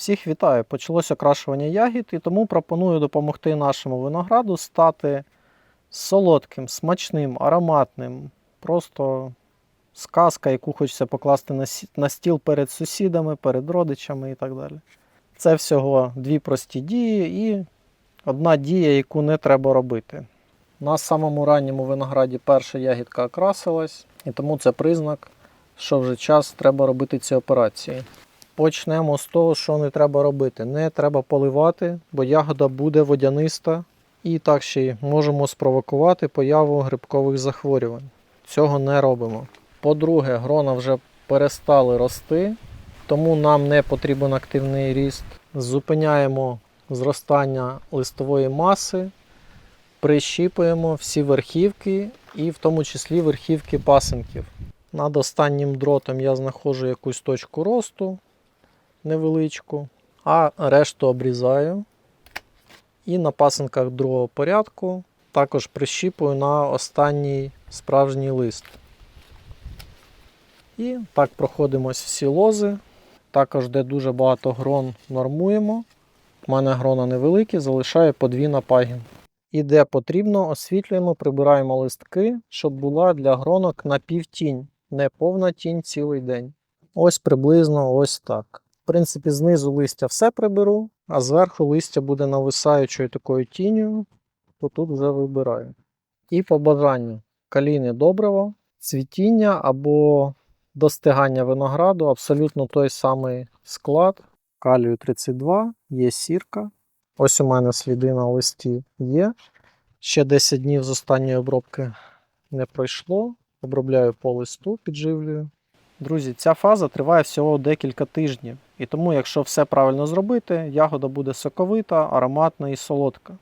Всіх вітаю! Почалося окрашування ягід, і тому пропоную допомогти нашому винограду стати солодким, смачним, ароматним. Просто сказка, яку хочеться покласти на стіл перед сусідами, перед родичами і так далі. Це всього дві прості дії і одна дія, яку не треба робити. На самому ранньому винограді перша ягідка окрасилась, і тому це признак, що вже час треба робити ці операції. Почнемо з того, що не треба робити. Не треба поливати, бо ягода буде водяниста. І так ще й можемо спровокувати появу грибкових захворювань. Цього не робимо. По-друге, грона вже перестали рости, тому нам не потрібен активний ріст. Зупиняємо зростання листової маси, прищіпуємо всі верхівки і в тому числі верхівки пасинків. Над останнім дротом я знаходжу якусь точку росту невеличку, а решту обрізаю. І на пасинках другого порядку також прищіпую на останній справжній лист. І так проходимось всі лози. Також, де дуже багато грон, нормуємо. У мене грона невеликі, залишаю по дві на пагін. І де потрібно, освітлюємо, прибираємо листки, щоб була для гронок напівтінь, не повна тінь цілий день. Ось приблизно ось так. Принципі, знизу листя все приберу, а зверху листя буде нависаючою такою тінню, то тут вже вибираю. І по бажанню калійне добриво, цвітіння або достигання винограду абсолютно той самий склад. Калію 32, є сірка. Ось у мене сліди на листі є. Ще 10 днів з останньої обробки не пройшло. Обробляю по листу, підживлюю. Друзі, ця фаза триває всього декілька тижнів, і тому, якщо все правильно зробити, ягода буде соковита, ароматна і солодка.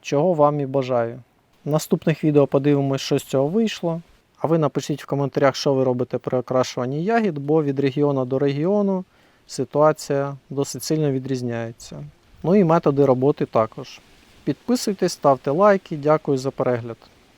Чого вам і бажаю. В наступних відео подивимось, що з цього вийшло. А ви напишіть в коментарях, що ви робите при окрашуванні ягід, бо від регіону до регіону ситуація досить сильно відрізняється. Ну і методи роботи також. Підписуйтесь, ставте лайки, дякую за перегляд.